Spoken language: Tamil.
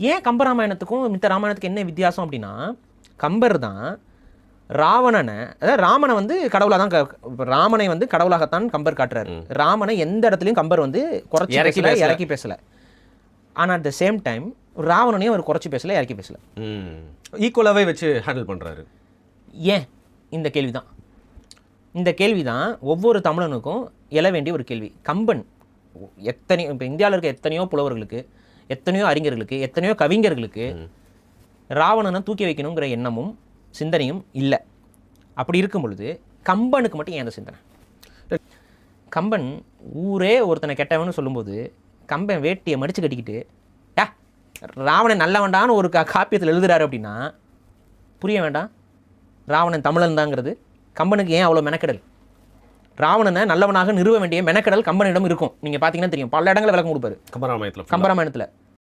ஏன் கம்பராமாயணத்துக்கும் மித்த ராமாயணத்துக்கும் என்ன வித்தியாசம் அப்படின்னா கம்பர் தான் ராவணனை அதாவது ராமனை வந்து கடவுளாக தான் ராமனை வந்து கடவுளாகத்தான் கம்பர் காட்டுறாரு. ராமனை எந்த இடத்துலையும் கம்பர் வந்து குறைச்சி இறக்கி. இறக்கி பேசல. ஆனால் அட் த சேம் டைம் ராவணனையும் அவர் குறைச்சி பேசல இறக்கி பேசல. ஈக்குவலாகவே வச்சு ஹேண்டில் பண்ணுறாரு ஏன்? இந்த கேள்வி தான் இந்த கேள்வி தான் ஒவ்வொரு தமிழனுக்கும் எழ வேண்டிய ஒரு கேள்வி. கம்பன் எத்தனை இப்போ இந்தியாவில் இருக்க எத்தனையோ புலவர்களுக்கு எத்தனையோ அறிஞர்களுக்கு எத்தனையோ கவிஞர்களுக்கு ராவணனை தூக்கி வைக்கணுங்கிற எண்ணமும் சிந்தனையும் இல்லை. அப்படி இருக்கும் பொழுது கம்பனுக்கு மட்டும் ஏன் அந்த சிந்தனை? கம்பன் ஊரே ஒருத்தனை கெட்டவன்னு சொல்லும்போது கம்பன் வேட்டியை மடிச்சு கட்டிக்கிட்டு டா ராவணன் நல்லவன்டான்னு ஒரு கா காப்பியத்தில் எழுதுறாரு அப்படின்னா புரிய வேண்டாம். ராவணன் தமிழன் தாங்கிறது கம்பனுக்கு ஏன் அவ்வளோ மெனக்கெடல்? ராவணனை நல்லவனாக நிறுவ வேண்டிய மெனக்கெடல் கம்பனிடம் இருக்கும். நீங்கள் பார்த்தீங்கன்னா தெரியும். பல இடங்களில் விளக்கம் கொடுப்பாரு. கம்பராமாயத்தில் கம்பராமாயணத்தில்.